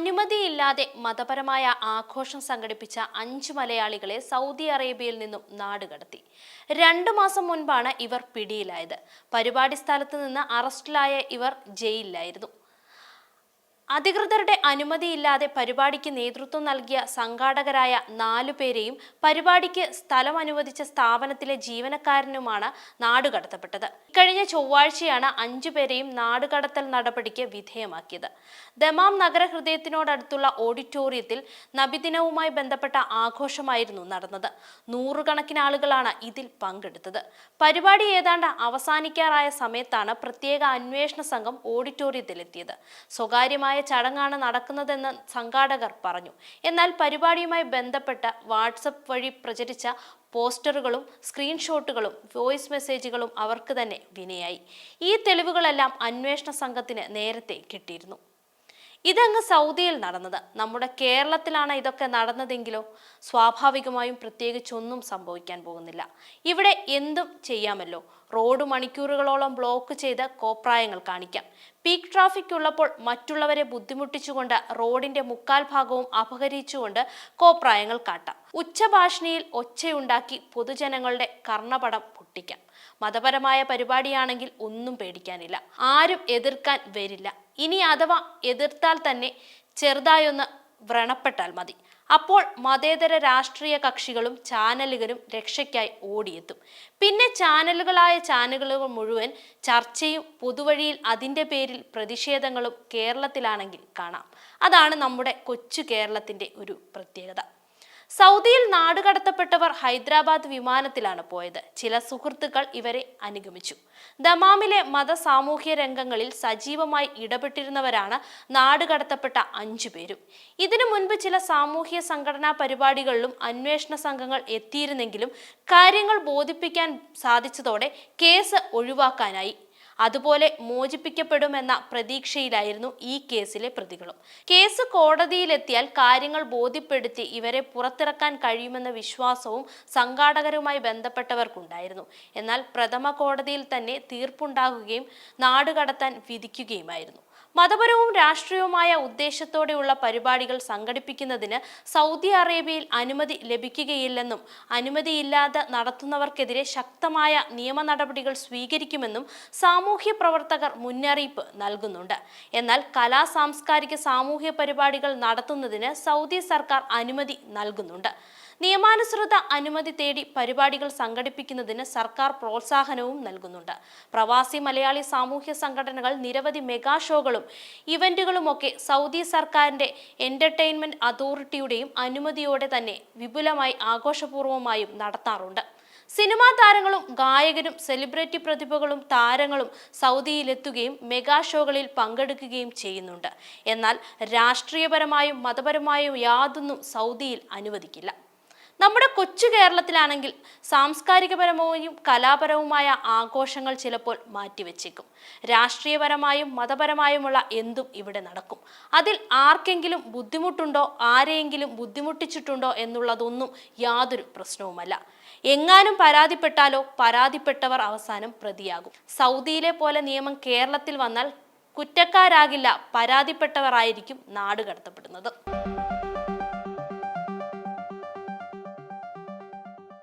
അനുമതിയില്ലാതെ മതപരമായ ആഘോഷം സംഘടിപ്പിച്ച അഞ്ച് മലയാളികളെ സൗദി അറേബ്യയിൽ നിന്നും നാടുകടത്തി രണ്ടു മാസം മുൻപാണ് ഇവർ പിടിയിലായത്. പരിപാടി സ്ഥലത്ത് നിന്ന് അറസ്റ്റിലായ ഇവർ ജയിലിലായിരുന്നു. അധികൃതരുടെ അനുമതിയില്ലാതെ പരിപാടിക്ക് നേതൃത്വം നൽകിയ സംഘാടകരായ നാലു പേരെയും പരിപാടിക്ക് സ്ഥലം അനുവദിച്ച സ്ഥാപനത്തിലെ ജീവനക്കാരനുമാണ് നാടുകടത്തപ്പെട്ടത് ഇക്കഴിഞ്ഞ ചൊവ്വാഴ്ചയാണ് അഞ്ചു പേരെയും നാടുകടത്തൽ നടപടിക്ക് വിധേയമാക്കിയത്. ദമാം നഗരഹൃദയത്തിനോടടുത്തുള്ള ഓഡിറ്റോറിയത്തിൽ നബിദിനവുമായി ബന്ധപ്പെട്ട ആഘോഷമായിരുന്നു നടന്നത്. നൂറുകണക്കിന് ആളുകളാണ് ഇതിൽ പങ്കെടുത്തത്. പരിപാടി ഏതാണ്ട് അവസാനിക്കാറായ സമയത്താണ് പ്രത്യേക അന്വേഷണ സംഘം ഓഡിറ്റോറിയത്തിലെത്തിയത്. സ്വകാര്യമായ ചടങ്ങാണ് നടക്കുന്നതെന്ന് സംഘാടകർ പറഞ്ഞു. എന്നാൽ പരിപാടിയുമായി ബന്ധപ്പെട്ട വാട്സപ്പ് വഴി പ്രചരിച്ച പോസ്റ്ററുകളും സ്ക്രീൻഷോട്ടുകളും വോയിസ് മെസ്സേജുകളും അവർക്ക് തന്നെ വിനയായി. ഈ തെളിവുകളെല്ലാം അന്വേഷണ സംഘത്തിന് നേരത്തെ കിട്ടിയിരുന്നു. ഇതങ്ങ് സൗദിയിൽ നടന്നത്. നമ്മുടെ കേരളത്തിലാണ് ഇതൊക്കെ നടന്നതെങ്കിലോ? സ്വാഭാവികമായും പ്രത്യേകിച്ചൊന്നും സംഭവിക്കാൻ പോകുന്നില്ല. ഇവിടെ എന്തും ചെയ്യാമല്ലോ? റോഡ് മണിക്കൂറുകളോളം ബ്ലോക്ക് ചെയ്ത് കോപ്രായങ്ങൾ കാണിക്കാം. പീക്ക് ട്രാഫിക് ഉള്ളപ്പോൾ മറ്റുള്ളവരെ ബുദ്ധിമുട്ടിച്ചുകൊണ്ട് റോഡിന്റെ മുക്കാൽ ഭാഗവും അപഹരിച്ചുകൊണ്ട് കോപ്രായങ്ങൾ കാട്ടാം. ഉച്ചഭാഷണിയിൽ ഒച്ചയുണ്ടാക്കി പൊതുജനങ്ങളുടെ കർണപടം പൊട്ടിക്കാം. മതപരമായ പരിപാടിയാണെങ്കിൽ ഒന്നും പേടിക്കാനില്ല. ആരും എതിർക്കാൻ വരില്ല. ഇനി അഥവാ എതിർത്താൽ തന്നെ ചെറുതായൊന്ന് വ്രണപ്പെട്ടാൽ മതി. അപ്പോൾ മതേതര രാഷ്ട്രീയ കക്ഷികളും ചാനലുകളും രക്ഷയ്ക്കായി ഓടിയെത്തും. പിന്നെ ചാനലുകളായ ചാനലുകൾ മുഴുവൻ ചർച്ചയും പൊതുവഴിയിൽ അതിന്റെ പേരിൽ പ്രതിഷേധങ്ങളും കേരളത്തിലാണെങ്കിൽ കാണാം. അതാണ് നമ്മുടെ കൊച്ചു കേരളത്തിന്റെ ഒരു പ്രത്യേകത. സൗദിയിൽ നാടുകടത്തപ്പെട്ടവർ ഹൈദരാബാദ് വിമാനത്തിലാണ് പോയത്. ചില സുഹൃത്തുക്കൾ ഇവരെ അനുഗമിച്ചു. ദമാമിലെ മത സാമൂഹ്യ രംഗങ്ങളിൽ സജീവമായി ഇടപെട്ടിരുന്നവരാണ് നാടുകടത്തപ്പെട്ട അഞ്ചു പേരും. ഇതിനു മുൻപ് ചില സാമൂഹ്യ സംഘടനാ പരിപാടികളിലും അന്വേഷണ സംഘങ്ങൾ എത്തിയിരുന്നെങ്കിലും കാര്യങ്ങൾ ബോധിപ്പിക്കാൻ സാധിച്ചതോടെ കേസ് ഒഴിവാക്കാനായി. അതുപോലെ മോചിപ്പിക്കപ്പെടുമെന്ന പ്രതീക്ഷയിലായിരുന്നു ഈ കേസിലെ പ്രതികളും. കേസ് കോടതിയിലെത്തിയാൽ കാര്യങ്ങൾ ബോധ്യപ്പെടുത്തി ഇവരെ പുറത്തിറക്കാൻ കഴിയുമെന്ന വിശ്വാസവും സംഘാടകരുമായി ബന്ധപ്പെട്ടവർക്കുണ്ടായിരുന്നു. എന്നാൽ പ്രഥമ കോടതിയിൽ തന്നെ തീർപ്പുണ്ടാകുകയും നാടുകടത്താൻ വിധിക്കുകയുമായിരുന്നു. മതപരവും രാഷ്ട്രീയവുമായ ഉദ്ദേശത്തോടെയുള്ള പരിപാടികൾ സംഘടിപ്പിക്കുന്നതിന് സൗദി അറേബ്യയിൽ അനുമതി ലഭിക്കുകയില്ലെന്നും അനുമതിയില്ലാതെ നടത്തുന്നവർക്കെതിരെ ശക്തമായ നിയമ നടപടികൾ സ്വീകരിക്കുമെന്നും സാമൂഹ്യ പ്രവർത്തകർ മുന്നറിയിപ്പ് നൽകുന്നുണ്ട്. എന്നാൽ കലാ സാംസ്കാരിക സാമൂഹ്യ പരിപാടികൾ നടത്തുന്നതിന് സൗദി സർക്കാർ അനുമതി നൽകുന്നുണ്ട്. നിയമാനുസൃത അനുമതി തേടി പരിപാടികൾ സംഘടിപ്പിക്കുന്നതിന് സർക്കാർ പ്രോത്സാഹനവും നൽകുന്നുണ്ട്. പ്രവാസി മലയാളി സാമൂഹ്യ സംഘടനകൾ നിരവധി മെഗാ ഷോകളും ഇവന്റുകളുമൊക്കെ സൗദി സർക്കാരിന്റെ എന്റർടൈൻമെന്റ് അതോറിറ്റിയുടെയും അനുമതിയോടെ തന്നെ വിപുലമായി ആഘോഷപൂർവമായും നടത്താറുണ്ട്. സിനിമാ താരങ്ങളും ഗായകരും സെലിബ്രിറ്റി പ്രതിഭകളും താരങ്ങളും സൗദിയിലെത്തുകയും മെഗാ ഷോകളിൽ പങ്കെടുക്കുകയും ചെയ്യുന്നുണ്ട്. എന്നാൽ രാഷ്ട്രീയപരമായും മതപരമായും യാതൊന്നും സൗദിയിൽ അനുവദിക്കില്ല. നമ്മുടെ കൊച്ചു കേരളത്തിലാണെങ്കിൽ സാംസ്കാരികപരമായും കലാപരവുമായ ആഘോഷങ്ങൾ ചിലപ്പോൾ മാറ്റിവെച്ചേക്കും. രാഷ്ട്രീയപരമായും മതപരമായുമുള്ള എന്തും ഇവിടെ നടക്കും. അതിൽ ആർക്കെങ്കിലും ബുദ്ധിമുട്ടുണ്ടോ ആരെയെങ്കിലും ബുദ്ധിമുട്ടിച്ചിട്ടുണ്ടോ എന്നുള്ളതൊന്നും യാതൊരു പ്രശ്നവുമല്ല. എങ്ങാനും പരാതിപ്പെട്ടാലോ പരാതിപ്പെട്ടവർ അവസാനം പ്രതിയാകും. സൗദിയിലെ പോലെ നിയമം കേരളത്തിൽ വന്നാൽ കുറ്റക്കാരാകില്ല പരാതിപ്പെട്ടവരായിരിക്കും നാട് കടത്തപ്പെടുന്നത്.